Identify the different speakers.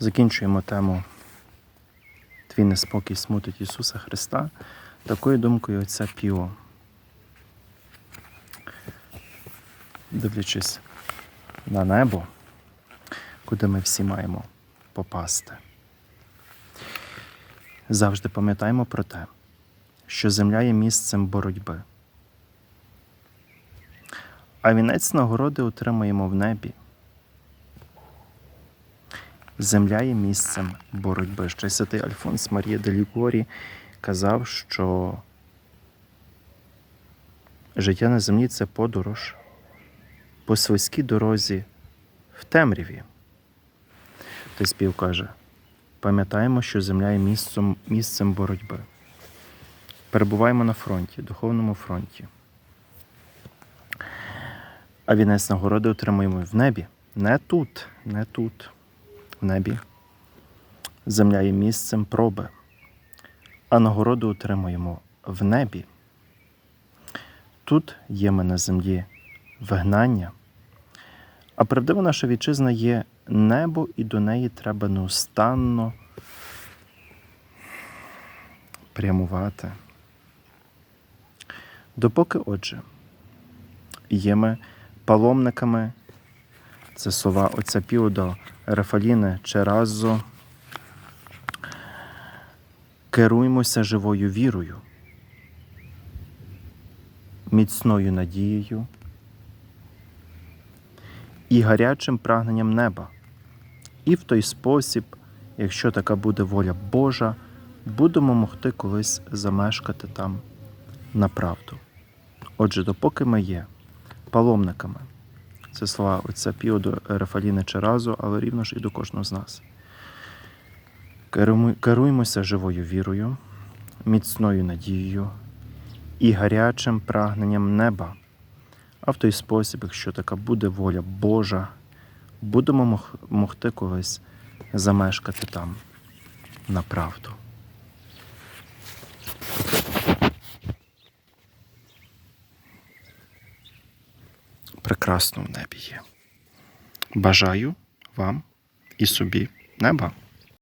Speaker 1: Закінчуємо тему Твій неспокій смутить Ісуса Христа такою думкою отця Піо. Дивлячись на небо, куди ми всі маємо попасти. Завжди пам'ятаємо про те, що земля є місцем боротьби, а вінець нагороди отримаємо в небі. Земля є місцем боротьби. Ще святий Альфонс Марія де Лігорі казав, що життя на землі це подорож по свиській дорозі в темряві. Той спів каже: пам'ятаємо, що земля є місцем, місцем боротьби. Перебуваємо на фронті, духовному фронті. А вінець нагороди отримуємо в небі. Не тут, не тут, небі. Земля є місцем проби, а нагороду отримуємо в небі. Тут є ми на землі вигнання, а правдива наша вітчизна є небо, і до неї треба неустанно прямувати. Допоки, отже, є ми паломниками, це слова отця Піо Рафаліни Черазо, керуймося живою вірою, міцною надією і гарячим прагненням неба. І в той спосіб, якщо така буде воля Божа, будемо могти колись замешкати там на правду. Отже, допоки ми є паломниками, це слова отця Піо до Рафаліни Черазу, але рівно ж і до кожного з нас. Керуймося живою вірою, міцною надією і гарячим прагненням неба. А в той спосіб, якщо така буде воля Божа, будемо могти колись замешкати там на правду. Прекрасно в небі є. Бажаю вам і собі неба.